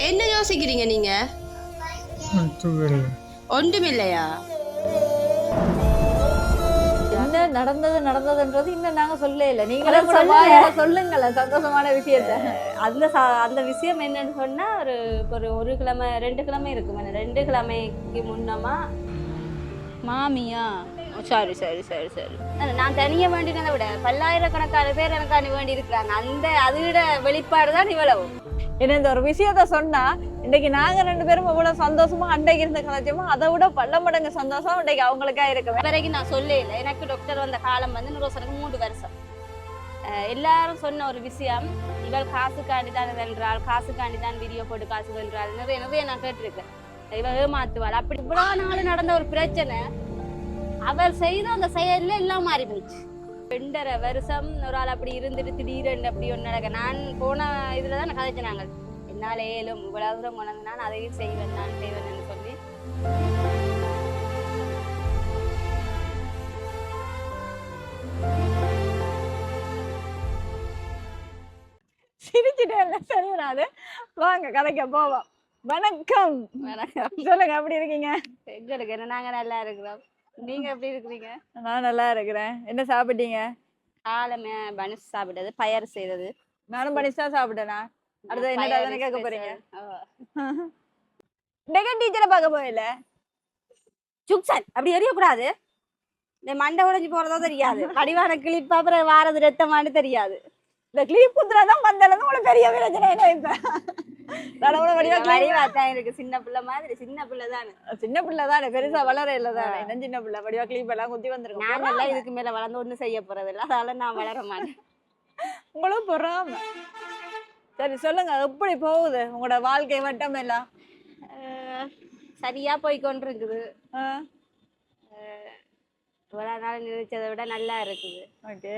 என்ன யோசிக்கிறீங்க நீங்க? ஒன்றுமில்லையா? என்ன நடந்தது நடந்ததுன்றது இன்னும் நாங்க சொல்ல இல்ல. நீங்களே சொல்லுங்களேன். சந்தோஷமான விஷயத்த. அந்த ச- அந்த விஷயம் என்னன்னு சொன்னா ஒரு ஒரு ஒரு கிழமை ரெண்டு கிழமை இருக்கும். ரெண்டு கிழமைக்கு முன்னமா மாமியா சாரி சரி சரி சரி நான் தனியா வேண்டினதை விட பல்லாயிரக்கணக்கான பேர் எனக்காண்டி வேண்டி இருக்கிறாங்க அந்த அதோட வெளிப்பாடு தான் இவ்வளவு. என்ன இந்த ஒரு விஷயத்த சொன்னா இன்னைக்கு நாங்க ரெண்டு பேரும் இவ்வளவு சந்தோஷமா அன்றைக்கு இருந்த கலாச்சோமோ அதை விட பல மடங்கு சந்தோஷம் இன்னைக்கு அவங்களுக்கா இருக்கு. வரைக்கும் நான் சொல்லவே இல்லை எனக்கு டாக்டர் வந்த காலம் வந்து நூறு மூன்று வருஷம். எல்லாரும் சொன்ன ஒரு விஷயம் இவள் காசுக்காண்டி தான் வென்றாள் காசுக்காண்டி தான் வீடியோ போட்டு காசு வென்றாள் நிறைய நிறைய நான் கேட்டிருக்கேன். இவள் ஏமாத்துவாள். அப்படி இவ்வளவு நாள் நடந்த ஒரு பிரச்சனை அவள் செய்த அந்த செயல்ல எல்லாம் மாறி போயிடுச்சு ரெண்டரை வருஷம் ஒரு ஆள் அப்படி இருந்துட்டு திடீரென்று அப்படி ஒன்று நடக்க நான் போன இதில் தான் கதைச்சு நாங்கள் என்னால் ஏலும் இவ்வளவு தூரம் கொண்டு நான் அதையும் செய்வேன் நான் செய்வேன்னு சொல்லி. சிரிச்சுட்டே இல்ல சரி வராது. வாங்க கதைக்க போவோம். வணக்கம். வணக்கம். சொல்லுங்க எப்படி இருக்கீங்க? எங்களுக்கு என்ன நாங்க நல்லா இருக்கிறோம். நீங்க எப்படி இருக்கிறீங்க? நான் நல்லா இருக்கிறேன். என்ன சாப்பிட்டீங்க? காலமே பனிஷ் சாப்பிட்டது பயர் செய்தது. நானும் பனிஷா சாப்பிட்டேனா? அடுத்து பயறு தானே கேட்க போறீங்க. டெகன் டீச்சரை பார்க்க போயில சுக்சன் அப்படி எறியக்கூடாது இந்த மண்டை உடைஞ்சு போறதோ தெரியாது. கடிவான கிளிப் அப்புறம் வாரது ரத்தமானு தெரியாது. இந்த கிளீப் குத்துறா தான் வந்தாலும் உங்களுக்கு பெரிய பிரச்சனை என்ன இப்ப வடிவா இருக்கு. சின்ன பிள்ளை மாதிரி சின்ன பிள்ளை தானே? சின்ன பிள்ளை தானே பெருசா வளர இல்ல தானே. இன்னும் சின்ன பிள்ளை. வடிவா கிளீப் எல்லாம் குத்தி வந்திருக்கோம். இதுக்கு மேல வளர்ந்து ஒண்ணும் செய்ய போறது இல்ல அதனால நான் வளர மாட்டேன். உங்களும் பொறாம. சரி சொல்லுங்க எப்படி போகுது உங்களோட வாழ்க்கை வட்டம் எல்லாம்? சரியா போய் கொண்டிருக்குது. ஆ, இவ்வளவு நாள் நினைச்சதை விட நல்லா இருக்குது. ஓகே.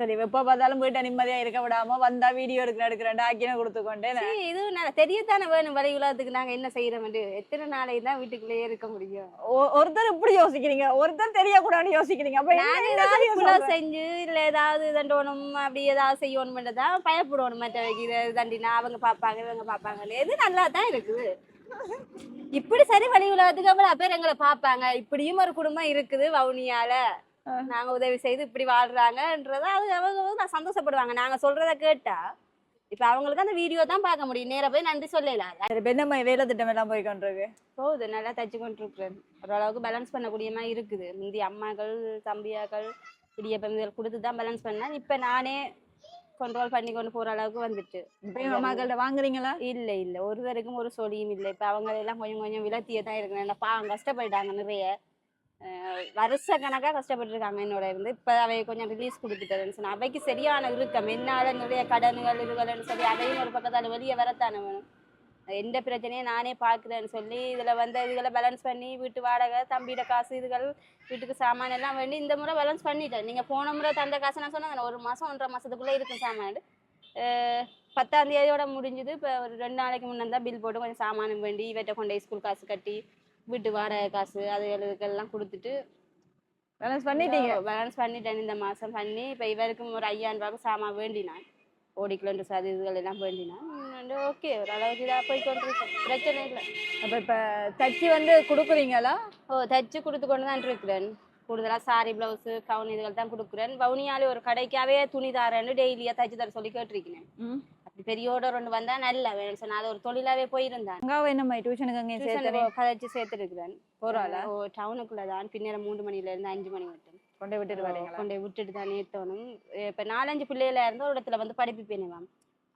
சரி எப்ப பார்த்தாலும் வீட்டை நிம்மதியா இருக்க விடாம வந்தா வீடியோ எடுக்கிற எடுக்கிறேன் டாக்கின கொடுத்து கொண்டே சரி, இது தெரியத்தானே வேணும் வரை உலகத்துக்கு நாங்க என்ன செய்யறோம் எத்தனை நாளைக்கு தான் வீட்டுக்குள்ளேயே இருக்க முடியும்? ஒருத்தர் இப்படி யோசிக்கிறீங்க? ஒருத்தர் தெரியக்கூடாதுன்னு யோசிக்கிறீங்க. அப்ப? செஞ்சு இல்ல ஏதாவது தண்டோணும் அப்படி ஏதாவது செய்யணும் தான் பயப்படணும். மற்றவைக்கு இதை தண்டினா அவங்க பார்ப்பாங்க இவங்க பார்ப்பாங்க. எது நல்லா தான் இருக்குது. இப்படி சரி வழி உலகத்துக்கு அவ்வளவு பேர் எங்களை பார்ப்பாங்க. இப்படியும் ஒரு குடும்பம் இருக்குது வவுனியால. நாங்க உதவி செய்து இப்படி வாழ்றாங்கன்றத அது அவங்க வந்து நான் சந்தோஷப்படுவாங்க. நாங்க சொல்றத கேட்டா இப்ப அவங்களுக்கு அந்த வீடியோ தான் பார்க்க முடியும். நேரா போய் நன்றி இப்ப என்ன வேலை திட்டம் எல்லாம் போய் கொண்டிருக்கு. போகுது நல்லா தச்சு கொண்டிருக்கிறேன் ஓரளவுக்கு பேலன்ஸ் பண்ணக்கூடிய மாதிரி இருக்குது. முந்தி அம்மாக்கள் தம்பியாக்கள் இடியப்பம் இதெல்லாம் கொடுத்து தான் பேலன்ஸ் பண்ணேன். இப்போ நானே கண்ட்ரோல் பண்ணி கொண்டு போகிற அளவுக்கு வந்துட்டு. அம்மாக்கள்ட்ட வாங்குறீங்களா? இல்லை இல்லை. ஒருவருக்கும் ஒரு சொல்லியும் இல்லை. இப்போ அவங்க எல்லாம் கொஞ்சம் கொஞ்சம் விலத்தியே தான் இருக்கிறேன் பாவம் கஷ்டப்பட்டாங்க நிறைய. வருஷ கணக்காக கஷ்டப்பட்டுருக்காங்க. என்னோட இருந்து இப்போ அவை கொஞ்சம் ரிலீஸ் கொடுத்துட்டதுன்னு சொன்னால் அவைக்கு சரியான இறுக்கம் என்னால் நிறைய கடன்கள் இதுகள்னு சொல்லி அதையும் ஒரு பக்கத்தால் வெளியே வரத்தானே வேணும். எந்த பிரச்சனையை நானே பார்க்குறேன்னு சொல்லி இதில் வந்து இதுகளை பேலன்ஸ் பண்ணி வீட்டு வாடகை தம்பியோட காசு இதுகள் வீட்டுக்கு சாமான் எல்லாம் வேண்டி இந்த முறை பேலன்ஸ் பண்ணிட்டேன். நீங்கள் போன முறை தந்த காசு நான் சொன்னேன் ஒரு மாதம் ஒன்றரை மாதத்துக்குள்ளே இருக்கும் சாமான். பத்தாம் தேதியோட முடிஞ்சுது. இப்போ ஒரு ரெண்டு நாளைக்கு முன்னே தான் பில் போட்டு கொஞ்சம் சாமானம் வேண்டி இவற்றை கொண்டு போய் ஸ்கூல் காசு கட்டி வீட்டு வாடகை காசு அது இதுக்கெல்லாம் கொடுத்துட்டு பேலன்ஸ் பண்ணிட்டீங்க. பேலன்ஸ் பண்ணிட்டேன். இந்த மாதம் பண்ணி இப்போ இவருக்கும் ஒரு ஐயாயிரம் ரூபாய்க்கு சாமான் வேண்டினான். ஓடி கிலோமீட்டர்ஸ் அது இதுகள் எல்லாம் வேண்டினான். ஓகே ஓரளவுக்கு இதாக போய் கொண்டிருக்கேன் பிரச்சனை இல்லை. அப்ப இப்ப தச்சு வந்து கொடுக்குறீங்களா? ஓ தச்சு கொடுத்து கொண்டு தான் இருக்கிறேன். கூடுதலாக சாரி ப்ளவுஸு கவுன் இதுகள் தான் கொடுக்குறேன். வவுனியாலே ஒரு கடைக்காவே துணி தாரேன்னு டெய்லியாக தச்சு தர சொல்லி கேட்டிருக்கிறேன். ம். அப்படி பெரிய ஆர்டர் ஒன்று வந்தால் நல்லா வேணும் சொன்னா அது ஒரு தொழிலாகவே போயிருந்தேன். அங்காவை என்ன மாதிரி டியூஷனுக்கு அங்கே சேர்த்து கதைச்சு சேர்த்துருக்குறேன் போறாளா? ஓ டவுனுக்குள்ளே தான் பின்னர் மூன்று மணிலேருந்து அஞ்சு மணி மட்டும் கொண்டு விட்டுட்டு வரீங்களா கொண்டு விட்டுட்டு தான் நிறுத்தணும் இப்போ நாலஞ்சு பிள்ளைகள இருந்த ஒரு இடத்துல வந்து படிப்பிப்பேனே மேம்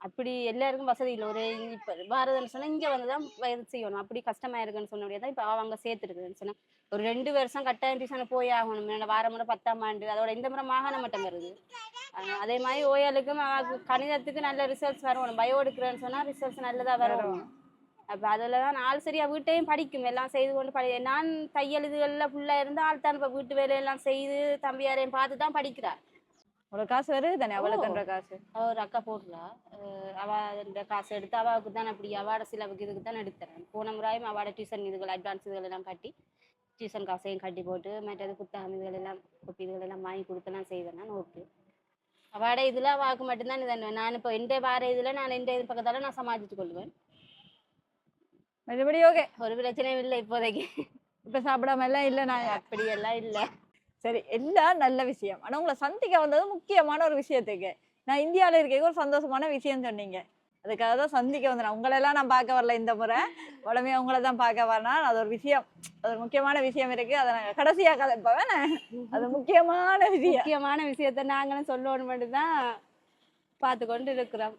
அப்படி எல்லாருக்கும் வசதி இல்லை. ஒரு இப்போ பாரதம்னு சொன்னால் இங்கே வந்து தான் இது செய்யணும். அப்படி கஷ்டமாக இருக்குன்னு சொன்ன முடியாது. இப்போ அவங்க சேர்த்துருக்குதுன்னு சொன்னா ஒரு ரெண்டு வருஷம் கட்டாயம் டியூஷன் போய் ஆகணும். வார முறை பத்தாம் ஆண்டு அதோட இந்த முறை மாகாண மட்டம் வருது. அதே மாதிரி ஓயாளுக்கும் கணிதத்துக்கு நல்ல ரிசல்ட்ஸ் வரணும். பயோ எடுக்கிறேன்னு சொன்னால் ரிசல்ட்ஸ் நல்லதாக வரணும். அப்போ அதில் தான் ஆள் சரியா வீட்டையும் படிக்கும். எல்லாம் செய்து கொண்டு படி நான் தையல் இதுகளில் ஃபுல்லாக இருந்து ஆள் தான் இப்போ வீட்டு வேலையெல்லாம் செய்து தம்பியாரையும் பார்த்து தான் படிக்கிறா ஒரு காசு வருது தானே அவளுக்குன்ற காசு? அவ ஒரு அக்கா அஹ் அவ இந்த காசு எடுத்து அவாவுக்கு தான் அப்படி அவாட சிலவுக்கு இதுக்கு தான் எடுத்துறேன் போன முறையும் அவாட டியூஷன் இதுகள் அட்வான்ஸ் இதுகள் எல்லாம் கட்டி டியூஷன் காசையும் கட்டி போட்டு மற்றது புத்தகம் இதுகள் எல்லாம் கொப்பி இதுகள் எல்லாம் வாங்கி கொடுத்தெல்லாம் செய்வேன் நான் ஓகே அவாட இதில் அவாவுக்கு மட்டும்தான் இது நான் இப்போ எந்த வார இதில் நான் எந்த இது பக்கத்தால் நான் சமாளித்து கொள்வேன். மறுபடி ஓகே ஒரு பிரச்சனையும் இல்லை இப்போதைக்கு. இப்ப சாப்பிடாம எல்லாம் இல்ல நான். அப்படியெல்லாம் இல்லை. சரி எல்லாம் நல்ல விஷயம். ஆனா உங்களை சந்திக்க வந்தது முக்கியமான ஒரு விஷயத்துக்கு. நான் இந்தியால இருக்க ஒரு சந்தோஷமான விஷயம் சொன்னீங்க. அதுக்காக தான் சந்திக்க வந்தேன். உங்களெல்லாம் நான் பார்க்க வரல இந்த முறை. உடனே உங்களை தான் பார்க்க வரேன் அது ஒரு விஷயம். அது ஒரு முக்கியமான விஷயம் இருக்கு. அதை நாங்கள் கடைசியாக கதைப்பவேன் அது முக்கியமான விஷயம். முக்கியமான விஷயத்த நாங்களும் சொல்லணும் மட்டும்தான் பார்த்து கொண்டு இருக்கிறோம்.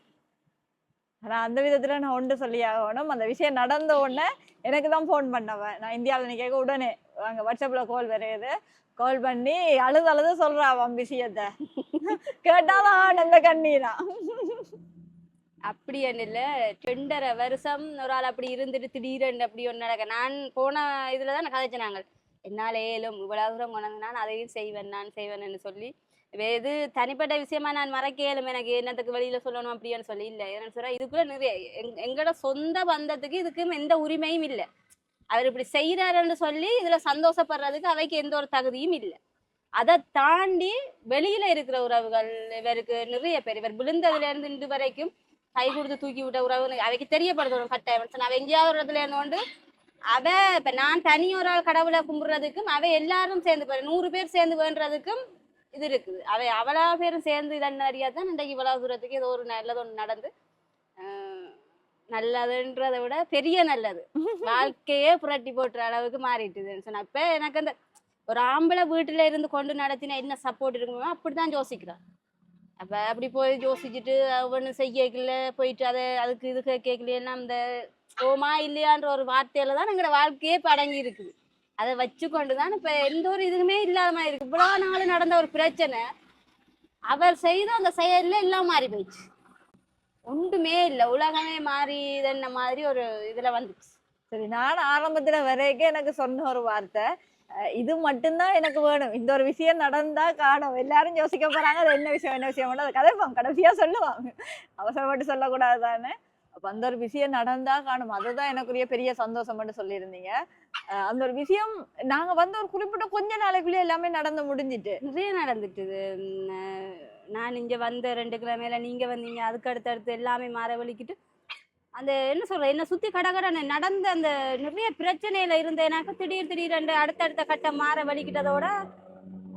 ஆனா அந்த விதத்துல நான் ஒன்று சொல்லி ஆகணும். அந்த விஷயம் நடந்த உடனே எனக்கு தான் ஃபோன் பண்ணவன் நான் இந்தியாவில் நிற்க உடனே. அங்கே வாட்ஸ்அப்பில் கால் வரையுது கால் பண்ணி அழுது அழுது சொல்கிறா அவன் விஷயத்த. கேட்டாலும் ஆனந்த கண்ணீரா? அப்படி ஒன்றும் இல்லை ரெண்டரை வருஷம் ஒரு ஆள் அப்படி இருந்துட்டு திடீரென்று அப்படி ஒன்று நடக்க. நான் போன இதில் தான் கதைச்சு நாங்கள். என்னால் ஏலும் இவ்வளவு தூரம் கொண்டாந்து நான் அதையும் செய்வேன் நான் செய்வேன்னு சொல்லி. இது தனிப்பட்ட விஷயமா நான் மறக்க ஏலும். எனக்கு என்னத்துக்கு வெளியில சொல்லணும் அப்படின்னு சொல்லி. இல்லை என்னன்னு சொல்றேன் இதுக்குள்ளே நிறைய எங் எங்களோட சொந்த பந்தத்துக்கு இதுக்கும் எந்த உரிமையும் இல்லை. அவர் இப்படி செய்யறாருன்னு சொல்லி இதுல சந்தோஷப்படுறதுக்கு அவைக்கு எந்த ஒரு தகுதியும் இல்லை. அதை தாண்டி வெளியில இருக்கிற உறவுகள் இவருக்கு நிறைய பேர் இவர் விழுந்ததுல இருந்து இன்று வரைக்கும் கை கொடுத்து தூக்கி விட்ட உறவு அவைக்கு தெரியப்படுத்தணும் கட்டாயம். அவ எங்கேயாவது ஒரு இடத்துல இருந்தோண்டு அவ இப்ப நான் தனி ஒரு ஆள் கடவுளை கும்பிடுறதுக்கும் அவ எல்லாரும் சேர்ந்து போய் நூறு பேர் சேர்ந்து வேண்டதுக்கும் இது இருக்குது. அவ அவ்வளோ பேரும் சேர்ந்து இதன் அறியாதான் இன்றைக்கு இவ்வளவு தூரத்துக்கு ஏதோ ஒரு நல்லது ஒன்று நடந்து நல்லதுன்றதை விட பெரிய நல்லது. வாழ்க்கையே புரட்டி போட்டுற அளவுக்கு மாறிட்டுதுன்னு சொன்னா இப்ப எனக்கு அந்த ஒரு ஆம்பளை வீட்டுல இருந்து கொண்டு நடத்தினா என்ன சப்போர்ட் இருக்குமோ அப்படிதான் யோசிக்கிறான் அப்ப அப்படி போய் யோசிச்சுட்டு செய்ய கேட்கல போயிட்டு அதை அதுக்கு இது கேட்கலாம் அந்த ஓமா இல்லையான்ற ஒரு வார்த்தையில தான் எங்களோட வாழ்க்கையே படங்கி இருக்குது. அதை வச்சு கொண்டு தான் இப்ப எந்த ஒரு இதுவுமே இல்லாத மாதிரி இருக்கு. இவ்வளவு நாள் நடந்த ஒரு பிரச்சனை அவர் செய்த அந்த செயல்ல எல்லாம் மாறி போயிடுச்சு ஒன்றுமே இல்லை. உலகமே மாறி இதென்ன மாதிரி ஒரு இதுல வந்துச்சு. சரி நான் ஆரம்பத்துல வரைக்கும் எனக்கு சொன்ன ஒரு வார்த்தை. இது மட்டும்தான் எனக்கு வேணும். இந்த ஒரு விஷயம் நடந்தா காணும். எல்லாரும் யோசிக்க போறாங்க அது என்ன விஷயம் என்ன விஷயம்? அதை கதைப்பாங்க கடைசியா சொல்லுவாங்க. அவசரப்பட்டு சொல்லக்கூடாது தானே அப்ப அந்த ஒரு விஷயம் நடந்தா காணும். அதுதான் எனக்குரிய பெரிய சந்தோஷம்னு சொல்லியிருந்தீங்க. அந்த ஒரு விஷயம் நாங்க வந்து ஒரு குறிப்பிட்ட கொஞ்ச நாளைக்குள்ளே எல்லாமே நடந்து முடிஞ்சிட்டு. நிறைய அஹ் நான் இங்கே வந்த ரெண்டு கிழமையில நீங்கள் வந்தீங்க அதுக்கு அடுத்தடுத்து எல்லாமே மாற வலிக்கிட்டு அந்த என்ன சொல்ற என்ன சுத்தி கடகடனை நடந்த அந்த நிறைய பிரச்சனையில இருந்தேனாக்க திடீர் திடீரென்று அடுத்தடுத்த கட்டம் மாற வலிக்கிட்டதோட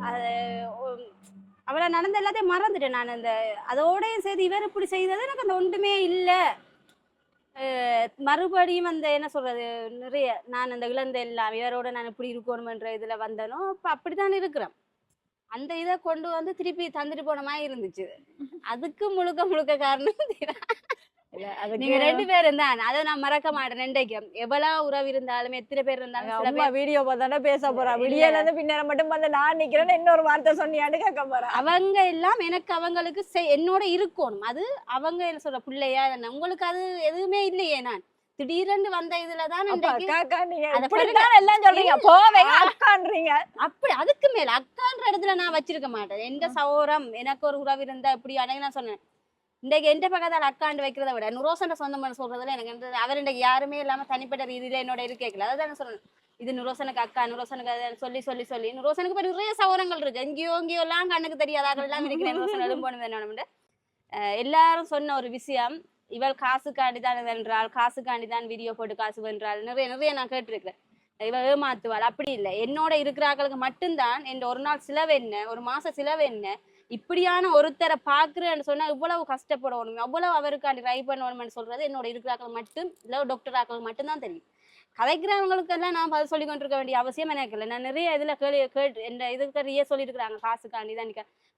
அது அவளை நடந்த எல்லாத்தையும் மறந்துட்டேன் நான் அந்த அதோடையும் சேர்த்து இவர் இப்படி செய்தது எனக்கு அந்த ஒன்றுமே இல்லை. மறுபடியும் அந்த என்ன சொல்றது நிறைய நான் அந்த இழந்த எல்லாம் இவரோட நான் இப்படி இருக்கணுமன்ற இதுல வந்தனோ இப்போ அப்படித்தான் இருக்கிறேன். அந்த இதை கொண்டு வந்து திருப்பி தந்துட்டு போன மாதிரி இருந்துச்சு. அதுக்கு முழுக்க முழுக்க காரணம் நீங்க ரெண்டு பேரும் தான். அதை நான் மறக்க மாட்டேன் ரெண்டைக்கும். எவ்வளவு உறவு இருந்தாலும் எத்தனை பேர் இருந்தாலும் வீடியோ பார்த்தானே பேச போறா. விடியல இருந்து பின்னேரம் மட்டும் வந்து நான் நிக்கிறேன்னு இன்னொரு வார்த்தை சொன்னியான்னு கேட்க போறா. அவங்க எல்லாம் எனக்கு அவங்களுக்கு என்னோட இருக்கணும். அது அவங்க என்ன சொல்ற பிள்ளையா உங்களுக்கு அது எதுவுமே இல்லையே நான். திடீரென்று வந்த அத இப்படித்தான் எல்லாம் சொல்றீங்க. போவேங்க அக்கான்றீங்க அப்படி அதுக்கு மேல அக்கான்ற இடத்துல நான் வச்சிருக்க மாட்டேன். எந்த சௌரம் எனக்கு ஒரு உறவு இருந்தா இப்படி அன்னைக்கு நான் சொன்னேன். இன்றைக்கு எந்த பக்கத்தால் அக்காண்டு வைக்கிறத விட நுரோசன சொந்தம் சொல்றதுல எனக்கு அவர் இன்றைக்கு யாருமே இல்லாம தனிப்பட்ட ரீதியில என்னோட இருக்கல அதான் சொன்னேன். இது நுரோசனுக்கு அக்கா நுரோசனுக்கு சொல்லி சொல்லி சொல்லி. நுரோசனுக்கு இப்ப நிறைய சௌரங்கள் இருக்கு. எங்கேயோ எங்கேயோ எல்லாம் கண்ணுக்கு தெரியாதாக்கள் எல்லாம் இருக்கிறேன் நுரோசன் எழும்போணும் என்னோட எல்லாரும் சொன்ன ஒரு விஷயம் இவள் காசுக்காண்டி தான் வென்றாள் காசுக்காண்டி தான் வீடியோ போட்டு காசு வென்றாள் நிறைய நிறைய நான் கேட்டிருக்கிறேன். இவ ஏமாத்துவாள். அப்படி இல்லை. என்னோட இருக்கிறார்களுக்கு மட்டும்தான் என் ஒரு நாள் செலவு என்ன ஒரு மாச செலவு என்ன? இப்படியான ஒருத்தரை பாக்குறேன்னு சொன்னா இவ்வளவு கஷ்டப்படணும் அவ்வளவு அவருக்காண்டி ட்ரை பண்ணணும்னு சொல்றது என்னோட இருக்கிறாக்கள் மட்டும் இல்லை டாக்டர் ஆக்கள் மட்டும்தான் தெரியும். கதைக்கிறவங்களுக்கு எல்லாம் நான் பதில் சொல்லி கொண்டிருக்க வேண்டிய அவசியம் எனக்கு இல்லை. நான் நிறைய இதுல கேள்வி கேட்டு என் இதுக்கு நிறைய சொல்லியிருக்கிறாங்க. காசுக்காண்டி தான்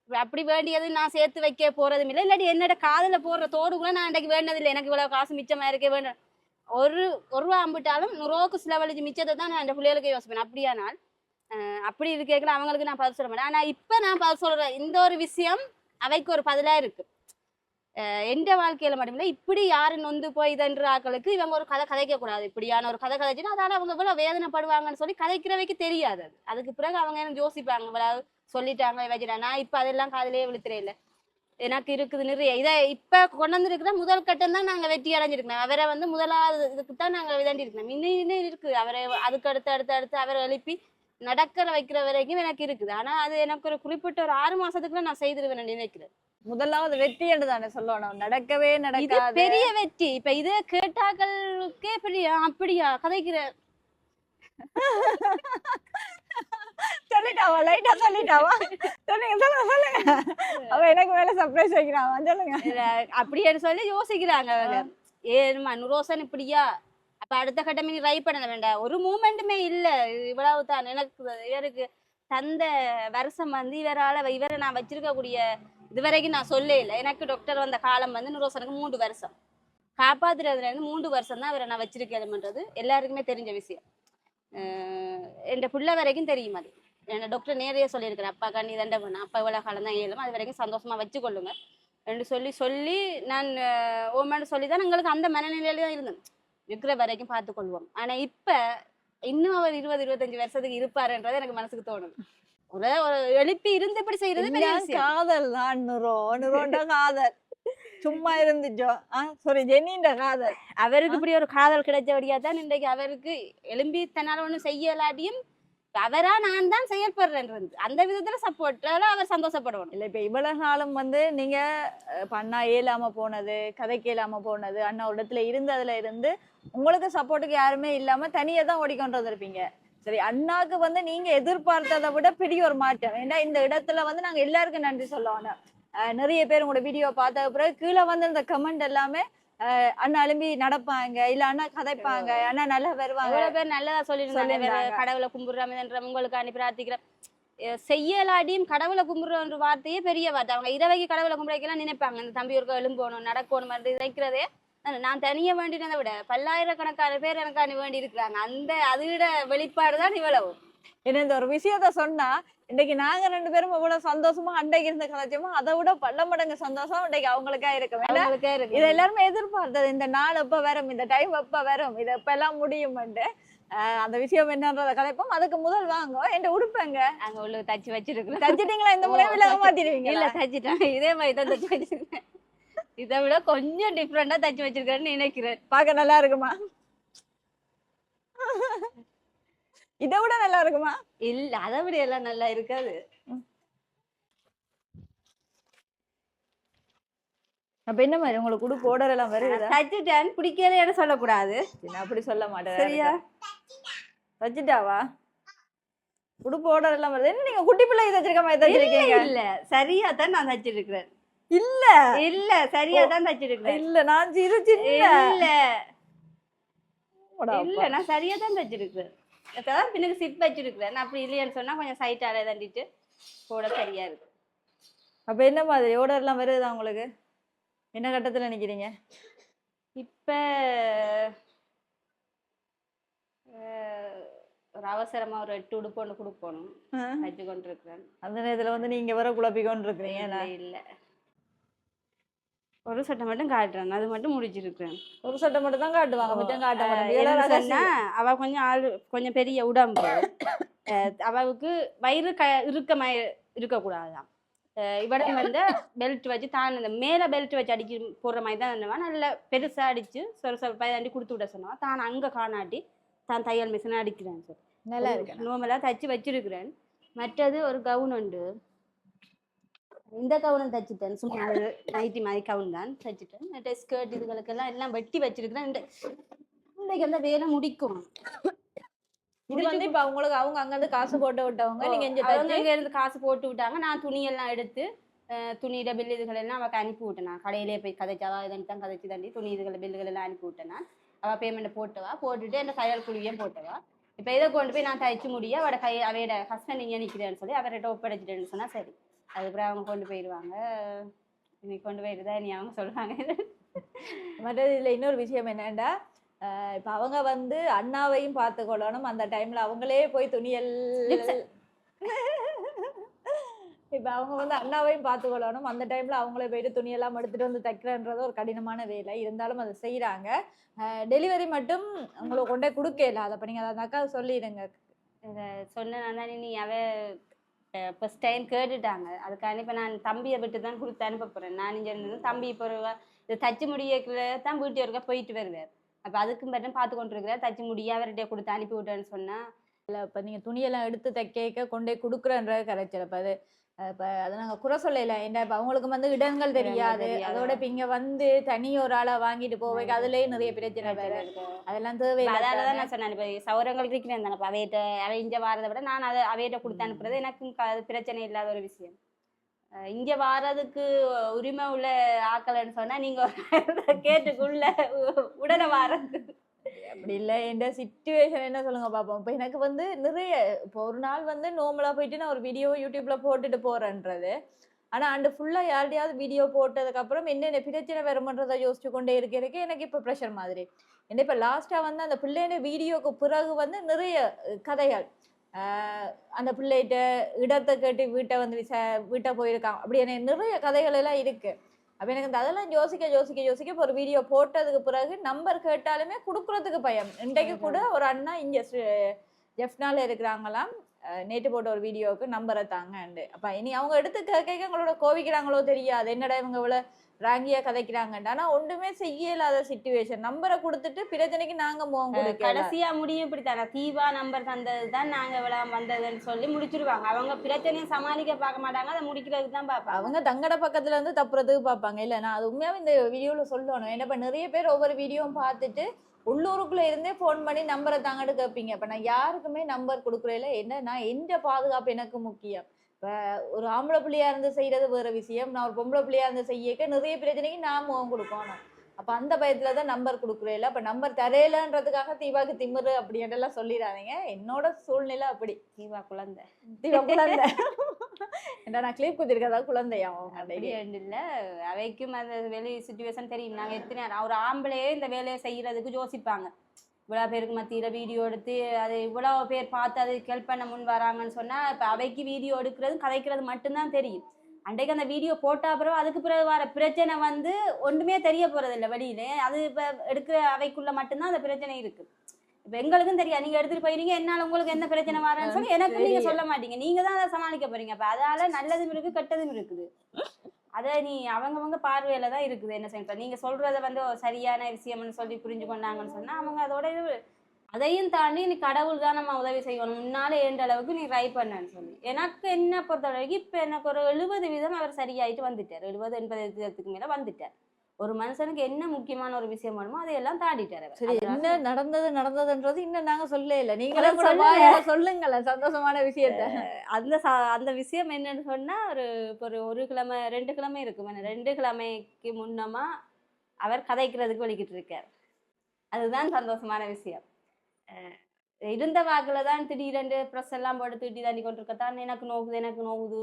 அப்படி வேண்டியது நான் சேர்த்து வைக்க போறதும் இல்லை இல்லாட்டி என்னோட காதில் போடுற தோடு கூட நான் இன்றைக்கு வேண்டதில்லை. எனக்கு இவ்வளவு காசு மிச்சமா இருக்க வேண்டும் ஒரு ஒரு ரூபா அம்பிட்டாலும் நூறுவாக்கு செலவழிச்சு மிச்சத்தை தான் நான் அந்த பிள்ளைகளுக்கு யோசிப்பேன். அப்படியானால் அப்படி இது கேட்கல அவங்களுக்கு நான் பதில் சொல்ல மாட்டேன். ஆனா இப்ப நான் பதில் சொல்கிறேன் இந்த ஒரு விஷயம் அவைக்கு ஒரு பதிலா இருக்கு. எந்த வாழ்க்கையில மட்டுமில்ல இப்படி யாரு நொந்து போய் இதன்ற ஆட்களுக்கு இவங்க ஒரு கதை கதைக்க கூடாது இப்படியான ஒரு கதை கதைச்சுன்னா அதால அவங்க இவ்வளவு வேதனைப்படுவாங்கன்னு சொல்லி கதைக்கிறவைக்கு தெரியாது அது. அதுக்கு பிறகு அவங்க என்ன யோசிப்பாங்க? இவ்வளவு சொல்லிட்டாங்க வச்சுட்டா நான் இப்ப அதெல்லாம் காதுலயே விழுத்துறே இல்லை எனக்கு இருக்குது நிறைய இதை இப்ப கொண்டு வந்திருக்கிற முதல் கட்டம் தான் நாங்க வெற்றி அடைஞ்சிருக்கோம் அவரை வந்து முதலாவது இதுக்கு தான் நாங்க விதாண்டி இருக்கோம் இன்னும் இன்னும் இருக்கு. அவரை அதுக்கு அடுத்து அடுத்து அடுத்து அவரை எழுப்பி நடக்கிற வைக்கிற வரைக்கும் எனக்கு இருக்குது. ஆனா அது எனக்கு ஒரு குறிப்பிட்ட ஒரு ஆறு மாசத்துக்குள்ள நான் செய்திருவேன் நினைக்கிறேன். முதலாவது வெற்றி என்று தானே சொல்லணும். நடக்கவே நடக்காது. பெரிய வெற்றி. இப்ப இது கேட்டாக்களுக்கே பெரிய அப்படியா? கதைக்கிற சொல்லிட்டாவா? லைட்டா சொல்லிட்டாவா? சொல்லுங்க சொல்லுங்க சொல்லுங்க. அவ எனக்கு மேல சர்ப்ரைஸ் வைக்கிறான் சொல்லுங்க. அப்படின்னு சொல்லி யோசிக்கிறாங்க அவங்க. ஏமா நுரோசன் இப்படியா? அப்ப அடுத்த கட்டம் நீ ட்ரை பண்ண வேண்டாம். ஒரு மூமெண்ட்டுமே இல்ல. இவ்வளவு தான் எனக்கு இவருக்கு தந்த வருஷம் வந்து இவரால இவரை நான் வச்சிருக்கக்கூடிய இதுவரைக்கும் நான் சொல்லே இல்லை. எனக்கு டாக்டர் வந்த காலம் வந்து நுரோசனுக்கு மூன்று வருஷம். காப்பாத்துறதுல இருந்து மூன்று வருஷம் தான் இவரை நான் வச்சிருக்கேன்ன்றது எல்லாருக்குமே தெரிஞ்ச விஷயம். என் புள்ள வரைக்கும் தெரியும் அது. என்ன டாக்டர் நேரையே சொல்லியிருக்கிறேன் அப்பா கண்ணி தண்டை பண்ண. அப்பா இவ்வளோ காலம் தான் இயலும் அது வரைக்கும் சந்தோஷமா வச்சுக்கொள்ளுங்க. என்று சொல்லி சொல்லி நான் ஓமான்னு சொல்லி தான் எங்களுக்கு அந்த மனநிலையில தான் இருந்தேன் இருக்கிற வரைக்கும் பார்த்துக்கொள்வோம். ஆனா இப்ப இன்னும் அவர் இருபது இருபத்தஞ்சு வருஷத்துக்கு இருப்பாருன்றது எனக்கு மனசுக்கு தோணுது. ஒரு எழுப்பி இருந்து இப்படி செய்யறது காதல் தான் நுரோ நுரோண்ட காதல். சும்மா இருந்துச்சோ? ஆ சாரி ஜெனின்ற காதல். அவருக்கு இப்படி ஒரு காதல் கிடைச்சபடியா தான் இன்றைக்கு அவருக்கு எலும்பி தன்னால ஒண்ணும் செய்யலாட்டியும் அவரா நான் தான் செயல்படுறேன் அந்த விதத்துல சப்போர்ட்டால அவர் சந்தோஷப்படுவார். இல்ல இப்ப இவ்வளவு காலம் வந்து நீங்க அண்ணா இயலாம போனது கதைக்கு இயலாம போனது அண்ணா இடத்துல இருந்ததுல இருந்து உங்களுக்கு சப்போர்ட்டுக்கு யாருமே இல்லாம தனியா தான் ஓடிக்கொண்டு வந்திருப்பீங்க சரி அண்ணாக்கு வந்து நீங்க எதிர்பார்த்ததை விட பெரிய ஒரு மாற்றம். ஏன்னா இந்த இடத்துல வந்து நாங்க எல்லாருக்கும் நன்றி சொல்லணும் அஹ், நிறைய பேர் உங்களோட வீடியோ பார்த்த பிறகு கீழே வந்து இந்த கமெண்ட் எல்லாமே அண்ணா எழும்பி நடப்பாங்க இல்ல அண்ணா கதைப்பாங்க அண்ணா நல்லா வருவாங்க. பேர் நல்லதா. இவர் கடவுளை கும்பிடுறாம உங்களுக்கு அனுப்பி பிரார்த்திக்கிறேன் செய்யலாடியும் கடவுளை கும்பிடுறன்ற வார்த்தையே பெரிய வார்த்தை. அவங்க இரவைக்கு கடவுளை கும்பிடைக்கெல்லாம் நினைப்பாங்க. இந்த தம்பி ஒரு எழும்பணும் நடக்கணும் மாதிரி நினைக்கிறதே நான் தனியா வேண்டினதை விட பல்லாயிரக்கணக்கான பேர் எனக்காண்டி வேண்டி இருக்கிறாங்க அந்த அதோட வெளிப்பாடு தான் இவ்வளவு. என்ன இந்த ஒரு விஷயத்த சொன்னா இன்னைக்கு நாங்க ரெண்டு பேரும் இவ்வளவு சந்தோஷமா அண்டைக்கு இருந்து கதைச்சோமோ அதை விட பல மடங்கு சந்தோஷம் இன்னைக்கு அவங்களுக்கா இருக்கும். ஏன்னா இதை எல்லாருமே எதிர்பார்த்தது. இந்த நாள் எப்ப வரும்? இந்த டைம் எப்ப வரும்? இது எப்ப எல்லாம் முடியும்ட்டு அந்த விஷயம் என்னன்றத கதைப்போம் அதுக்கு முதல் வாங்க. என் உடுப்பங்க அங்க உள்ள தச்சு வச்சிருக்கிறேன் தச்சிட்டீங்களா இந்த முறை விலக மாத்திடுவீங்க இல்ல தச்சுட்டேன் இதே மாதிரி தான் தச்சு வச்சிருக்கேன். இதை விட கொஞ்சம் டிஃப்ரெண்டா தச்சு வச்சிருக்கேன்னு நினைக்கிறேன். பார்க்க நல்லா இருக்குமா? இதை விட நல்லா இருக்குமா? இல்ல அதை விட எல்லாம் நல்லா இருக்காது. அப்ப என்ன மாதிரி உங்களுக்கு உடுப்பு order எல்லாம் வருதா? தச்சுட்டேன் பிடிக்கலைன்னு சொல்லக்கூடாது. நான் அப்படி சொல்ல மாட்டேன். சரியா? வச்சுட்டாவா உடுப்பு order எல்லாம் வருது? என்ன நீங்க குட்டி பிள்ளை தச்சிருக்க மாதிரி தச்சிருக்கீங்க? இல்ல சரியா தான் நான் தச்சிருக்கிறேன். இல்ல. இல்ல சரியா தான் தச்சிருக்கிறேன். இல்ல நான் சிறு சின்ன இல்ல இல்ல நான் சரியா தான் தச்சிருக்கிறேன். இப்பதான் பின்னுக்கு சிப் வச்சிருக்கிறேன். நான் அப்படி இல்லையான்னு சொன்னா கொஞ்சம் சைட்டால தண்டிட்டு போட சரியா இருக்கு அப்ப என்ன மாதிரி? எல்லாம் வருதா உங்களுக்கு? என்ன கட்டத்துல நிக்கிறீங்க? இப்ப ஒரு அவசரமா ஒரு எட்டு உடுப்பு ஒன்று கொடுக்கணும். தச்சு கொண்டு இருக்கிறேன் அந்த நேரத்துல வந்து நீங்க வர குழப்பிக்கொண்டு இருக்கிறீங்க இல்ல. ஒரு சட்டை மட்டும் காட்டுறேன். அது மட்டும் முடிச்சிருக்கிறேன். ஒரு சட்டை மட்டும் தான் காட்டுவாங்க. மிச்சம் காட்ட மாட்டாங்க. அவ கொஞ்சம் ஆள் கொஞ்சம் பெரிய உடம்பு. அவளுக்கு வயிறு க இறுக்கமா இருக்கக்கூடாதாம். அஹ் இவட வந்து பெல்ட் வச்சு தான் இந்த மேல பெல்ட் வச்சு அடிக்க போடுற மாதிரி தான் இருந்தவன் நல்ல பெருசா அடிச்சு சொர சொர பயதாண்டி கொடுத்து விட சொன்னான் தான் அங்க காணாட்டி தான் தையல் மிஷினை அடிக்கிறேன் சார் நல்லா இருக்கு நோமலா தச்சு வச்சிருக்கிறேன். மற்றது ஒரு கவுன் உண்டு. இந்த கவுனும் தச்சுட்டேன். சும்மா நைட்டி மாதிரி கவுன் தான் தச்சுட்டேன். மற்ற ஸ்கர்ட் இதுகளுக்கெல்லாம் எல்லாம் வெட்டி வச்சிருக்கிறேன். இன்னைக்கு அந்த வேலை முடிக்கும். இது வந்து இப்ப அவங்களுக்கு அவங்க அங்க இருந்து காசு போட்டு விட்டவங்க நீங்க இங்க இருந்து காசு போட்டு விட்டாங்க. நான் துணியெல்லாம் எடுத்து அஹ், துணியிட பில் இதுகள் எல்லாம் அவக்கு அனுப்பி விட்டேன் நான். கடையிலே போய் கதைச்சாவா இதன் தான் கதைச்சு தாண்டி துணி இதுகளை பில்லுகள் எல்லாம் அனுப்பி விட்டேன் நான். அவள் பேமெண்ட் போட்டவா போட்டுட்டு அந்த தையல் குழுவியும் போட்டவா இப்போ இதை கொண்டு போய் நான் தைச்சு முடிய அவட கை அவையோட ஹஸ்பண்ட் இங்கே நிற்கிறேன்னு சொல்லி அவர்கிட்ட ஒப்படைச்சிட்டேன்னு சொன்னா சரி. அதுக்கப்புறம் அவங்க கொண்டு போயிடுவாங்க இன்னைக்கு கொண்டு போயிடுதா நீ அவங்க சொல்லுவாங்க. மற்றது இதுல இன்னொரு விஷயம் என்னன்னா இப்ப அவங்க வந்து அண்ணாவையும் பார்த்து கொள்ளணும் அந்த டைம்ல அவங்களே போய் துணியல். இப்ப அவங்க வந்து அண்ணாவையும் பார்த்து கொள்ளணும் அந்த டைம்ல அவங்களே போயிட்டு துணியெல்லாம் எடுத்துட்டு வந்து தைக்கிறன்றது ஒரு கடினமான வேலை. இருந்தாலும் அதை செய்யறாங்க டெலிவரி மட்டும் உங்களுக்கு கொண்டே கொடுக்கல. அதை அப்ப நீங்க அந்த அக்கா சொல்லிடுங்க. சொன்னேன்னா நீ அவ ஃபர்ஸ்ட் டைம் கேட்டுட்டாங்க. அதுக்காண்டி இப்போ நான் தம்பியை விட்டு தான் கொடுத்து அனுப்ப போகிறேன் நான் இங்கே இருந்தது தம்பி இப்போ ஒரு இது தச்சு முடியக்குள்ள தான் வீட்டு ஒருக்கா போயிட்டு வருவார். அப்போ அதுக்கும் பட்டம் பார்த்து கொண்டிருக்கிறார் தச்சு முடிய அவர்கிட்ட கொடுத்து அனுப்பி விட்டேன்னு சொன்னால் இல்லை இப்போ நீங்கள் துணியெல்லாம் எடுத்து தைக்க கொண்டே கொடுக்குறன்ற கரைச்சல் இப்போ அது இப்போ அதை நாங்கள் குறை சொல்லல. என்ன இப்போ அவங்களுக்கு வந்து இடங்கள் தெரியாது. அதோட இப்போ இங்கே வந்து தனி ஒரு ஆளை வாங்கிட்டு போவேக்கு அதுலேயே நிறைய பிரச்சனை வேறு அதெல்லாம் தேவையில்லை அதாலதான் நான் சொன்னேன். இப்ப சௌரங்கள் இருக்கிறேன் தானே இப்ப அவையிட்ட அவை இங்க வாரதை விட நான் அதை அவையிட்ட கொடுத்து அனுப்புறது எனக்கும் அது பிரச்சனை இல்லாத ஒரு விஷயம். இங்க வாரதுக்கு உரிமை உள்ள ஆக்கலன்னு சொன்னா நீங்க கேட்டுக்குள்ள உடனே வாரது. அப்படி இல்லை. எந்த சுச்சுவேஷன் என்ன சொல்லுங்க பார்ப்போம் இப்போ எனக்கு வந்து நிறைய இப்போ ஒரு நாள் வந்து நோமலாக போயிட்டு நான் ஒரு வீடியோ யூடியூப்ல போட்டுட்டு போறேன்றது. ஆனா அண்டு ஃபுல்லா யார்ட்டையாவது வீடியோ போட்டதுக்கப்புறம் என்னென்ன பிரச்சனை வருமன்றதை யோசிச்சு கொண்டே இருக்க இருக்க எனக்கு இப்போ ப்ரெஷர் மாதிரி. என்ன இப்போ லாஸ்ட்டாக வந்து அந்த பிள்ளையோட வீடியோக்கு பிறகு வந்து நிறைய கதைகள். அந்த பிள்ளைகிட்ட இடத்தை கேட்டு வீட்டை வந்து விசா வீட்டை போயிருக்கான். அப்படி எனக்கு நிறைய கதைகள் எல்லாம் இருக்கு. அப்போ எனக்கு இந்த அதெல்லாம் யோசிக்க யோசிக்க யோசிக்க இப்போ ஒரு வீடியோ போட்டதுக்கு பிறகு நம்பர் கேட்டாலுமே கொடுக்குறதுக்கு பயம். இன்றைக்கு கூட ஒரு அண்ணா இங்கே ஜெஃப்னால இருக்கிறாங்களாம். நேற்று போட்ட ஒரு வீடியோவுக்கு நம்பரை தாங்கண்டு அப்போ இனி அவங்க எடுத்து கேட்க எங்களோட கோவிக்கிறாங்களோ தெரியாது. என்னடா இவங்க இவ்வளோ ராங்கியா கதைக்கிறாங்கன்னு ஆனால் ஒன்றுமே செய்யலாத சுச்சுவேஷன் நம்பரை கொடுத்துட்டு பிரச்சனைக்கு நாங்கள் முகம் கொடுக்கல. கடைசியா முடியும் இப்படித்தானே? தீபா நம்பர் தந்தது தான் நாங்க இவ்வளவு வந்ததுன்னு சொல்லி முடிச்சிருவாங்க. அவங்க பிரச்சனையை சமாளிக்க பார்க்க மாட்டாங்க அதை முடிக்கிறதுக்கு தான் பார்ப்பாங்க. அவங்க தங்கட பக்கத்துல இருந்து தப்புறதுக்கு பார்ப்பாங்க. இல்ல நான் அது உண்மையாவே இந்த வீடியோல சொல்லணும். ஏன்னா இப்ப நிறைய பேர் ஒவ்வொரு வீடியோவும் பார்த்துட்டு உள்ளூருக்குள்ள இருந்தே ஃபோன் பண்ணி நம்பரை தாங்கட்டு கேட்பீங்க இப்போ நான் யாருக்குமே நம்பர் கொடுக்குறேல என்ன நான் எந்த பாதுகாப்பு எனக்கு முக்கியம்? இப்ப ஒரு ஆம்பளை பிள்ளையா இருந்து செய்யறது வேற விஷயம். நான் ஒரு பொம்பளை பிள்ளையா இருந்து செய்யக்க நிறைய பிரச்சனைக்கு நான் முகம் கொடுக்கணும். அப்ப அந்த பயத்துல தான் நம்பர் கொடுக்குறேல அப்ப நம்பர் தரையிலன்றதுக்காக தீபாக்கு திமிரு அப்படின்ட்டுலாம் சொல்லிடாதீங்க. என்னோட சூழ்நிலை அப்படி. தீபா குழந்தை. தீபா குழந்தை. ஏன்டா நான் கிளிப் குத்திருக்கதா குழந்தையா? ஒன்றும் இல்ல அவைக்கும் அந்த வெளி சுச்சுவேஷன் தெரியும். நாங்க எத்தனை ஒரு ஆம்பளையே இந்த வேலையை செய்யறதுக்கு யோசிப்பாங்க. இவ்வளோ பேருக்கு மத்தியில வீடியோ எடுத்து அது இவ்வளோ பேர் பார்த்து அது ஹெல்ப் பண்ண முன் வராங்கன்னு சொன்னா இப்ப அவைக்கு வீடியோ எடுக்கிறது கதைக்கிறது மட்டும்தான் தெரியும். அன்றைக்கு அந்த வீடியோ போட்ட அப்புறம் அதுக்கு பிறகு வர பிரச்சனை வந்து ஒன்றுமே தெரிய போறது இல்லை வெளியில. அது இப்போ எடுக்கிற அவைக்குள்ள மட்டும்தான் அந்த பிரச்சனை இருக்கு. இப்ப எங்களுக்கும் தெரியாது. நீங்க எடுத்துட்டு போயிருங்க. என்னால உங்களுக்கு என்ன பிரச்சனை வரேன்னு சொல்லி எனக்கு நீங்க சொல்ல மாட்டீங்க. நீங்க தான் அதை சமாளிக்க போறீங்க. அப்ப அதால நல்லதும் இருக்கு கெட்டதும் இருக்குது. அதை நீ அவங்கவங்க பார்வையில தான் இருக்குது. என்ன செய்ய நீங்க சொல்றத வந்து ஒரு சரியான விஷயம்னு சொல்லி புரிஞ்சு கொண்டாங்கன்னு சொன்னா அவங்க அதோட இது அதையும் தாண்டி நீ கடவுள் தான் நம்ம உதவி செய்யணும். முன்னால ஏண்ட அளவுக்கு நீ ட்ரை பண்ணன்னு சொல்லி. எனக்கு என்ன பொறுத்த வரைக்கும் இப்போ எனக்கு ஒரு எழுபது வீதம் அவர் சரியாயிட்டு வந்துட்டார். எழுபது எண்பது வீதத்துக்கு மேல வந்துட்டார். ஒரு மனுஷனுக்கு என்ன முக்கியமான ஒரு விஷயம் வேணுமோ அதையெல்லாம் தாண்டிட்டார். சரி என்ன நடந்தது நடந்ததுன்றது இன்னும் நாங்க சொல்லவே இல்லை. நீங்களே அதான் கூட சொல்லல. வாயால சொல்லுங்களேன் சந்தோஷமான விஷயத்த. அந்த அந்த விஷயம் என்னன்னு சொன்னா ஒரு ஒரு ஒரு கிழமை ரெண்டு கிழமை இருக்கும். ரெண்டு கிழமைக்கு முன்னமா அவர் கதைக்கிறதுக்கு வலிக்கிட்டு இருக்கார் அதுதான் சந்தோஷமான விஷயம். இருந்த வாக்கில் தான் திடீரென்று ப்ரெஸ் எல்லாம் போட்டு திட்டி தாண்டி கொண்டிருக்கத்தான் எனக்கு நோக்குது எனக்கு நோகுது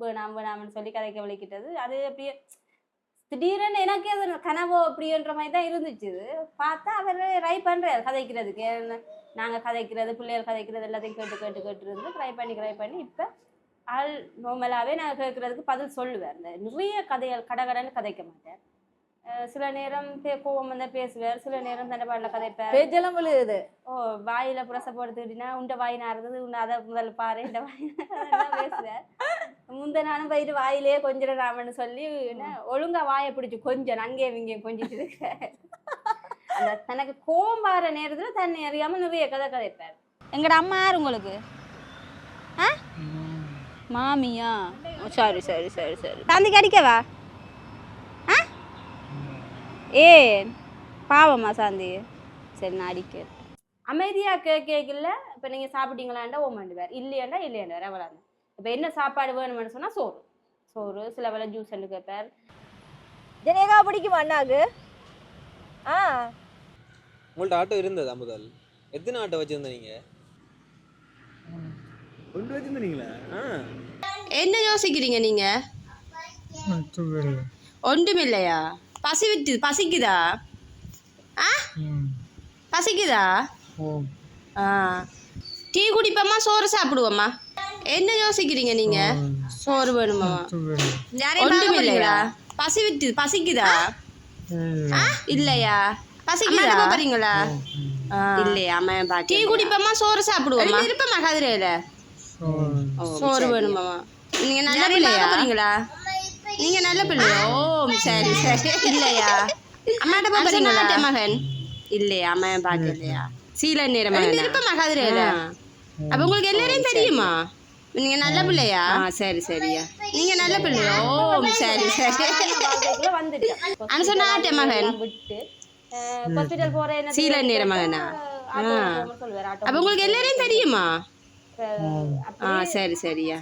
வேணாம் வேணாம்னு சொல்லி கதைக்க வலிக்கிட்டது அது அப்படியே திடீரென்னு எனக்கு அது கனவோ அப்படின்ற மாதிரி தான் இருந்துச்சு. பார்த்தா அவர் ட்ரை பண்ணுறாரு கதைக்கிறதுக்கு. என்ன- கதைக்கிறது பிள்ளைகள் கதைக்கிறது எல்லாத்தையும் கேட்டு கேட்டு கேட்டு இருந்து ட்ரை பண்ணி ட்ரை பண்ணி இப்போ ஆள் நார்மலாகவே நான் கேட்குறதுக்கு பதில் சொல்லுவார் இந்த நிறைய கதைகள் கடகடன்னு கதைக்க மாட்டார் சில நேரம் பே- கோவம் வந்தா பேசுவார் சில நேரம் தண்டபாடில் கதைப்பார். பேச்செல்லாம் விழுகுது. ஓ வாயில புரச போடுத்துக்கிட்டீங்கன்னா உண்ட வாய் நாடுறது உன்னை அதை முதல்ல பாரு இந்த வாய் பேசுவார். முந்த நானும் போயிட்டு வாயிலே கொஞ்சம் ராமன்னு சொல்லி என்ன, ஒழுங்கா வாயை பிடிச்சு கொஞ்சம் அங்கே இங்கே கொஞ்சிட்டு அந்த தனக்கு கோவம் வர நேரத்துல தன்னை அறியாம நிறைய கதை கதைப்பார். எங்கட அம்மா யார் உங்களுக்கு? மாமியா? சரி சரி சரி சரி. தந்திக்கு அடிக்கவா? ஏன் பாவமா சாந்தி. சரி நான் அடிக்க அமைதியாக கே கேட்கல இப்போ நீங்கள் சாப்பிட்டீங்களாண்டா ஓமாண்டு வேறு. இல்லையாண்டா இல்லையாண்டா வேறு அவ்வளோ இப்போ என்ன சாப்பாடு வேணும்னு சொன்னால் சோறு. சோறு சில வேலை ஜூஸ் கேட்பார். ஜனேகா பிடிக்குமா அண்ணாக்கு? ஆ. உங்கள்ட்ட ஆட்டோ இருந்ததா முதல்? எத்தனை ஆட்டோ வச்சிருந்த நீங்க கொண்டு வச்சிருந்தீங்களா? ஆ. என்ன யோசிக்கிறீங்க நீங்க? ஒன்றுமில்லை ஒன்றுமில்லையா பசி விட்டு பசிக்குதா? ஆ? பசிக்குதா? ஆ. டீ குடிப்போமா சோறு சாப்பிடுவோமா என்ன யோசிக்கிறீங்க நீங்க? சோறு வேணுமா? ஒன்றுமில்லை ஒன்றுமில்லையா பசி விட்டு பசிக்குதா? இல்லை இல்லையா? பசிக்குதா? போறீங்களா? இல்லையா? அம்மா டீ குடிப்போமா சோறு சாப்பிடுவோமா இருப்பமா கதிரையில சோறு. சோறு வேணுமா நீங்க நல்ல போறீங்களா? நீங்க நல்ல பிள்ளையா? ஓ சரி சரி. இல்லையா? அம்மாட்ட போறீங்களா மகன். இல்லையா? அம்மா பாக்கலையா? சீல நேரம் இருப்பமா கதிரையில அப்ப உங்களுக்கு எல்லாரையும் தெரியுமா? நீங்க நல்ல பிள்ளையா? சரி சரியா. நீங்க நல்ல பிள்ளையோ? ஓ சரி சரி. ஆட்ட மகன். ஹாஸ்பிட்டல் போற சீல நேர மகனா? அப்ப உங்களுக்கு எல்லாரையும் தெரியுமா? ஆ சரி சரியா.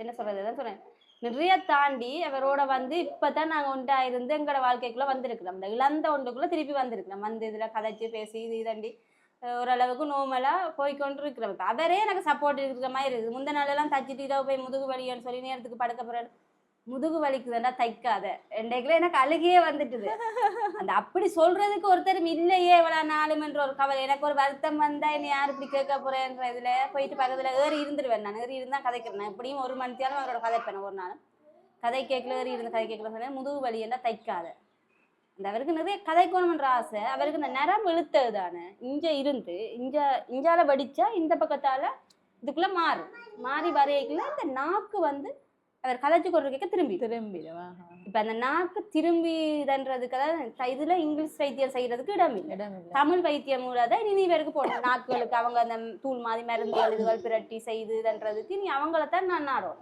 என்ன சொல்றது சொன்னேன் நிறைய தாண்டி அவரோட வந்து இப்பதான் நாங்க ஒன்றா இருந்து எங்களோட வாழ்க்கைக்குள்ள வந்திருக்கிறோம் இந்த இழந்த ஒன்றுக்குள்ள திருப்பி வந்திருக்கிறோம் வந்து இதுல கதைச்சு பேசி இது தாண்டி ஓரளவுக்கு நோமலா போய்கொண்டு இருக்கிறோம் அவரே எனக்கு சப்போர்ட் இருக்கிற மாதிரி இருக்குது. முந்த நாளெல்லாம் தச்சிட்டு இரவு போய் முதுகு வலின்னு சொல்லி நேரத்துக்கு படுக்க போறாரு. முதுகு வலிக்குதுன்னா தைக்காத. ரெண்டைக்குள்ள எனக்கு அழுகையே வந்துட்டுது. அந்த அப்படி சொல்றதுக்கு ஒருத்தரும் இல்லையே இவ்வளவு நாளுமென்ற ஒரு கவலை. எனக்கு ஒரு வருத்தம் வந்தா என்ன யார் இப்படி கேட்க போறேன்ற இதுல போயிட்டு பக்கத்துல ஏறி இருந்துருவேன் நான். ஏறி இருந்தா கதைக்கிறேன். எப்படியும் ஒரு மணித்தாலும் அவரோட கதைப்பேன் ஒரு நாள் கதை கேட்கல ஏறி இருந்து கதை கேட்கல சொன்னேன் முதுகு வலி என்ன தைக்காத. அந்த அவருக்கு நிறைய கதைக்கணும்ன்ற ஆசை. அவருக்கு இந்த நிறம் இழுத்தது தானே. இங்க இருந்து இங்க இஞ்சால வடிச்சா இந்த பக்கத்தால இதுக்குள்ள மாறும். மாறி வரையக்குள்ள இந்த நாக்கு வந்து அவர் கதைச்சு கொண்டு கேட்க திரும்பி. திரும்பிடுவா இப்ப அந்த நாக்கு திரும்பிதன்றதுக்கு இதுல இங்கிலீஷ் வைத்தியம் செய்யறதுக்கு இடம் இல்லை தமிழ் வைத்தியம் மூலதான் இனி பேருக்கு போடணும். நாக்குகளுக்கு அவங்க அந்த தூள் மாதிரி மருந்துகள் இதுகள் பிரட்டி செய்து இதன்றதுக்கு நீ அவங்களத்தான் நான் நாடும்.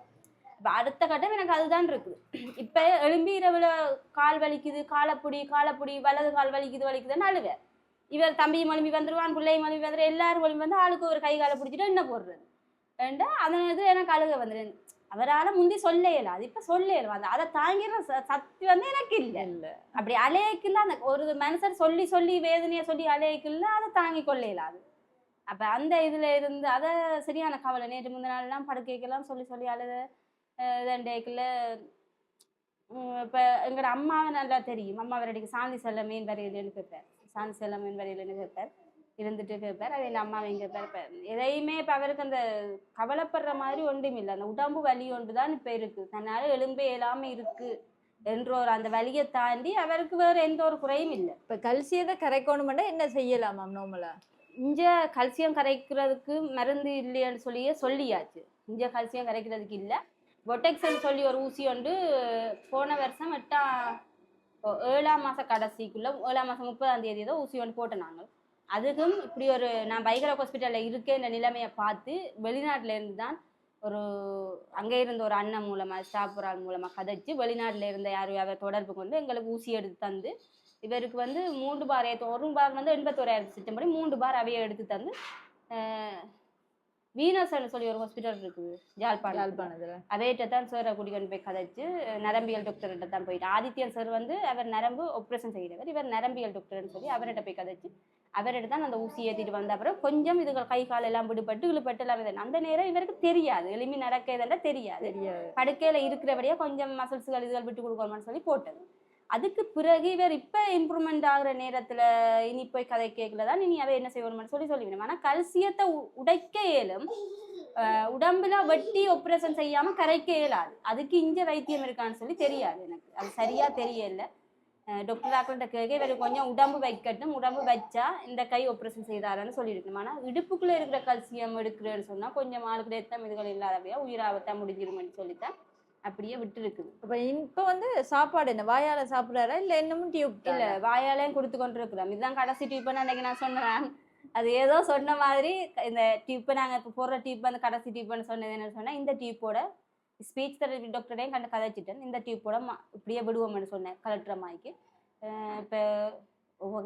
இப்ப அடுத்த கட்டம் எனக்கு அதுதான் இருக்குது. இப்ப எழும்பி இரவுல கால் வலிக்குது காலப்புடி காலப்புடி வலது கால் வலிக்குது வலிக்குதுன்னு அழுவேன். இவர் தம்பி மலும்பி வந்துருவான் பிள்ளை மலும்பி வந்துரு எல்லாரும் மலும்பி வந்து ஆளுக்கு ஒரு கை காலை பிடிச்சிட்டு என்ன போடுறது? ஏண்டா? அந்த இது எனக்கு அழுக வந்துடு அவரால முந்தி சொல்ல இயலாது இப்ப சொல்ல இயலும் அந்த அதை தாங்கிற சக்தி வந்து எனக்கு இல்லை. இல்ல. அப்படி அலையக்குள்ள அந்த ஒரு மனுஷர் சொல்லி சொல்லி வேதனையை சொல்லி அலையக்குள்ள அதை தாங்கி கொள்ள இயலாது. அப்ப அந்த இதுல இருந்து அதை சரியான கவலை நேற்று முந்தின நாள்லாம் படுக்கைக்கெல்லாம் சொல்லி சொல்லி அழுத இதண்டேக்குள்ள இப்ப எங்களோட அம்மாவை நல்லா தெரியும். அம்மா வரடிக்கு சாந்தி செல்ல மீன் வரையிலன்னு கேட்பார் சாந்தி செல்ல மீன் வரையிலன்னு கேட்பார் இருந்துட்டு கேட்பார் அது என் அம்மாவை இங்கே கேட்பார் எதையுமே இப்போ அவருக்கு அந்த கவலைப்படுற மாதிரி ஒன்றும் இல்லை. அந்த உடம்பு வலி ஒன்று தான் இப்போ இருக்கு. தன்னால எலும்பே இயலாம இருக்கு என்ற ஒரு அந்த வலியை தாண்டி அவருக்கு வேற எந்த ஒரு குறையும் இல்லை. இப்ப கல்சியத்தை கரைக்கணும்னா என்ன செய்யலாம் மேம் நோமலா இங்க கல்சியம் கரைக்கிறதுக்கு மருந்து இல்லைன்னு சொல்லியே சொல்லியாச்சு. இங்க கல்சியம் கரைக்கிறதுக்கு இல்லை. பொட்டெக்ஸ்ன்னு சொல்லி ஒரு ஊசி ஒன்று போன வருஷம் எட்டாம் ஏழாம் மாச கடைசிக்குள்ள ஏழாம் மாசம் முப்பதாம் தேதி ஏதோ ஊசி ஒன்று போட்டோம் நாங்கள் அதுக்கும் இப்படி ஒரு நான் பைகர ஹாஸ்பிட்டலில் இருக்கேன் இந்த நிலைமையை பார்த்து வெளிநாட்டிலேருந்து தான் ஒரு அங்கே இருந்த ஒரு அண்ணன் மூலமாக ஸ்டாஃப் ஆள் மூலமாக கதைச்சு வெளிநாட்டில் இருந்த யார் அவர் தொடர்பு கொண்டு எங்களுக்கு ஊசி எடுத்து தந்து இவருக்கு வந்து மூன்று பார் ஒரு பார் வந்து எண்பத்தோராயிரத்து சிஸ்டம் படி மூன்று பார் அவையை எடுத்து தந்து வீனஸ்ன்னு சொல்லி ஒரு ஹாஸ்பிட்டல் இருக்குது ஜாழ்ப்பாணம் யாழ்ப்பாணத்துல. அவையிட்ட தான் சாரை கூட்டிக்கொண்டு போய் கதைச்சு நரம்பியல் டாக்டர்கிட்ட தான் போயிட்டு ஆதித்யன் சார் வந்து அவர் நரம்பு ஆப்ரேஷன் செய்கிறவர் இவர் நரம்பியல் டாக்டர்னு சொல்லி அவர்கிட்ட போய் கதைச்சு அவர்கிட்ட தான் அந்த ஊசி ஏற்றிட்டு வந்த அப்புறம் கொஞ்சம் இதுகள் கை கால் எல்லாம் விடுபட்டு இழுபட்டு எல்லாம் இது. அந்த நேரம் இவருக்கு தெரியாது. எளிமை நடக்கிறதுல தெரியாது. தெரியாது. படுக்கையில இருக்கிறபடியே கொஞ்சம் மசில்ஸ்கள் இதுகள் விட்டு கொடுக்கணும்னு சொல்லி போட்டது. அதுக்கு பிறகு இவர் இப்போ இம்ப்ரூவ்மெண்ட் ஆகிற நேரத்தில் இனி போய் கதை கேட்கல தான் இனி அவை என்ன செய்யணும்னு சொல்லி சொல்லிவிடும் ஆனால் கல்சியத்தை உடைக்க இயலும். உடம்புல வெட்டி ஆப்ரேஷன் செய்யாமல் கரைக்க இயலாது. அதுக்கு இங்க வைத்தியம் இருக்கான்னு சொல்லி தெரியாது எனக்கு. அது சரியாக தெரியல. டாக்டர் டாக்டர்கிட்ட கேட்க இவர் கொஞ்சம் உடம்பு வைக்கட்டும் உடம்பு வச்சா இந்த கை ஆப்ரேஷன் செய்தாரன்னு சொல்லியிருக்கணும் ஆனால் இடுப்புக்குள்ளே இருக்கிற கல்சியம் எடுக்கிறேன்னு சொன்னால் கொஞ்சம் ஆளுக்கு ரத்தம் இதுகள் இல்லாதவையா உயிராபத்தா முடிஞ்சிருமென்னு சொல்லித்தான் அப்படியே விட்டு இருக்குது அப்ப இப்ப வந்து சாப்பாடு என்ன வாயால சாப்பிடுறாரா? இல்ல இன்னமும் டியூப் இல்ல வாயாலையும் கொடுத்து கொண்டு இருக்கிறோம் இதுதான் கடைசி டியூப்னு அன்னைக்கு நான் சொன்னேன். அது ஏதோ சொன்ன மாதிரி இந்த டியூப்பை நாங்க இப்போ போடுற டியூப் அந்த கடைசி டியூப்னு சொன்னது என்ன சொன்னா இந்த டியூப்போட ஸ்பீச் தெரபி டாக்டரையும் கண்டு கதைச்சிட்டேன். இந்த டியூப்போட மா- இப்படியே விடுவோம்னு சொன்னேன் கலெக்டர் மாய்க்கு இப்போ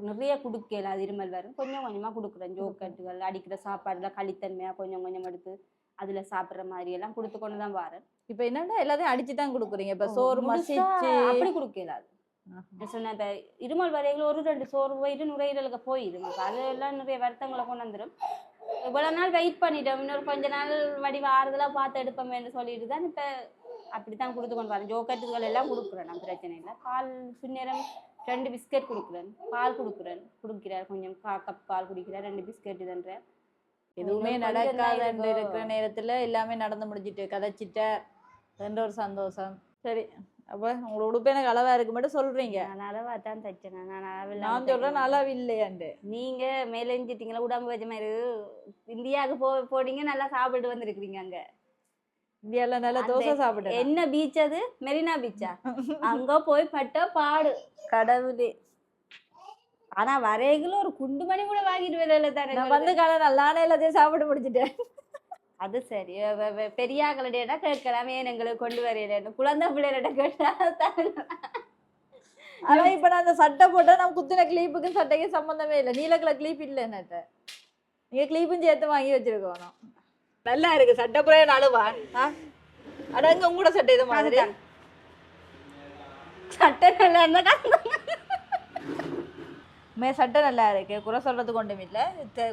நிறைய கொடுக்கல அது இருமல் வரும். கொஞ்சம் கொஞ்சமா கொடுக்குறேன் ஜோக்கட்டுகள் அடிக்கிற சாப்பாடுல களித்தன்மையா கொஞ்சம் கொஞ்சம் எடுத்து அதுல சாப்பிடுற மாதிரி எல்லாம் கொடுத்து கொண்டு தான் வரேன். இப்ப என்னன்னா எல்லாத்தையும் அடிச்சு தான் குடுக்குறீங்க. இப்ப சோறு மசிச்சு. அப்படி கொடுக்கல அது சொன்னேன் இப்ப இருமல் வரைகள் ஒரு ரெண்டு சோறு வயிறு நுரையீரலுக்கு போயிடும் அதெல்லாம் நிறைய வருத்தங்களை கொண்டு வந்துடும் இவ்வளவு நாள் வெயிட் பண்ணிட்டோம். இன்னொரு கொஞ்ச நாள் வடிவ ஆறுதலா பார்த்து எடுப்போமேன்னு சொல்லிட்டு தான் இப்ப அப்படித்தான் கொடுத்து கொண்டு வரேன். ஜோக்கட்டுகள் எல்லாம் கொடுக்குறேன் நான் பிரச்சனை இல்லை. பால் சுந்நேரம் ரெண்டு பிஸ்கட் கொடுக்குறேன். பால் கொடுக்குறேன். குடிக்கிறார் கொஞ்சம் கா கப் பால் குடிக்கிறார். ரெண்டு பிஸ்கட் இதுன்றேன் எதுவுமே நடக்காதுன்னு. இருக்கிற நேரத்துல எல்லாமே நடந்து முடிஞ்சிட்டு கதைச்சிட்டார் என்ற ஒரு சந்தோஷம். சரி அப்ப உங்களோட உடுப்பு எனக்கு அளவா இருக்கு. மட்டும் சொல்றீங்க. நான் அளவா தான் தைச்சேன். நான் அளவில்லாம நான் சொல்றேன். அளவு இல்லையாண்டு நீங்க மேலெஞ்சிட்டீங்களா? உடம்பு வச்ச மாதிரி இந்தியாவுக்கு போ போனீங்க நல்லா சாப்பிட்டு வந்திருக்கிறீங்க அங்க. இந்தியால நல்லா தோசை சாப்பிட்டேன்? என்ன பீச் அது? மெரினா பீச்சா அங்க போய் பட்ட பாடு. கடவுளே. ஆனா வரைகளும் ஒரு குண்டு மணி கூட வாங்கிட்டு வரல தானே நான் வந்து கால நல்லான எல்லாத்தையும் சாப்பிட்டு முடிச்சிட்டேன். அது சரி. வ- வ- பெரிய ஆக்களிடையா கேட்கலாம்? ஏன் எங்களுக்கு கொண்டு வரையில குழந்தை பிள்ளைகிட்ட கேட்டா. ஆனா இப்ப நான் அந்த சட்டை போட்டா நம்ம குத்தின கிளீப்புக்கும் சட்டைக்கும் சம்பந்தமே இல்லை. நீல கலர் கிளீப் இல்லை என்னட்ட. நீங்க கிளீப்பும் சேர்த்து வாங்கி வச்சிருக்கணும். நல்லா இருக்கு. சட்டை புறைய நழுவான் அடங்க உங்களோட சட்டை இது மாதிரி. சட்டை நல்லா இருந்தா மே சட்டை நல்லா இருக்கு. குறை சொல்றதுக்கு ஒன்றும் இல்ல.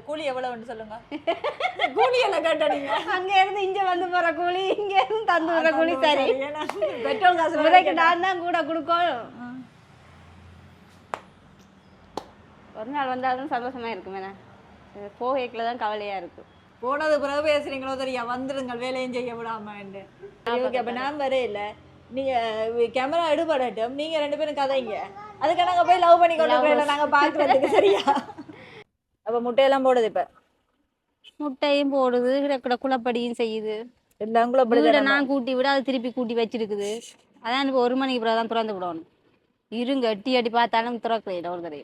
கூலி எவ்வளவுன்னு சொல்லுங்க? கூலி எல்லாம் கேட்டீங்க அங்க இருந்து இங்க வந்து போற கூலி இங்க இருந்து தந்து வர கூலி சரி. பெட்ரோல் காசு விலைக்கு. நான் தான் கூட கொடுக்கணும் ஒரு நாள் வந்தாலும் சந்தோஷமா இருக்கும் போகைக்குள்ள தான் கவலையா இருக்கு போனது பிறகு பேசுறீங்களோ தெரியா? வந்துருங்கள் வேலையும் செய்ய விடாம ஓகே அப்ப நான் வரே இல்ல. நீங்க கேமரா எடுபடட்டும். நீங்க ரெண்டு பேரும் கதைங்க. அதுக்கு நாங்க போய் லவ் பண்ணி கொண்டு போயிடல நாங்க பாக்குறதுக்கு சரியா? அப்ப முட்டையெல்லாம் போடுது இப்ப. முட்டையும் போடுது கிடக்கிற குளப்படியும் செய்யுது. எல்லாம் கூட வீடை நான் கூட்டி விட அது திருப்பி கூட்டி வச்சிருக்குது. அதான் இப்போ ஒரு மணிக்கு பிறகு தான் திறந்து விடணும். இருங்க எட்டி அடி பார்த்தாலும் திறக்கல ஒரு தடவை.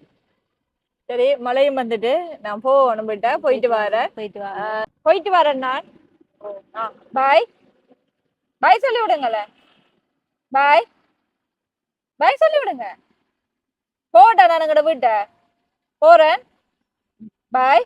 சரி மழையும் வந்துட்டு. நான் போகணும் போயிட்டா போயிட்டு வரேன். போயிட்டு வா. போயிட்டு வரேன் நான். பாய் பாய் சொல்லி விடுங்களேன். பாய் பாய் சொல்லி விடுங்க. போட்டேன் நான் எங்கட வீட்டை. போறேன். பாய்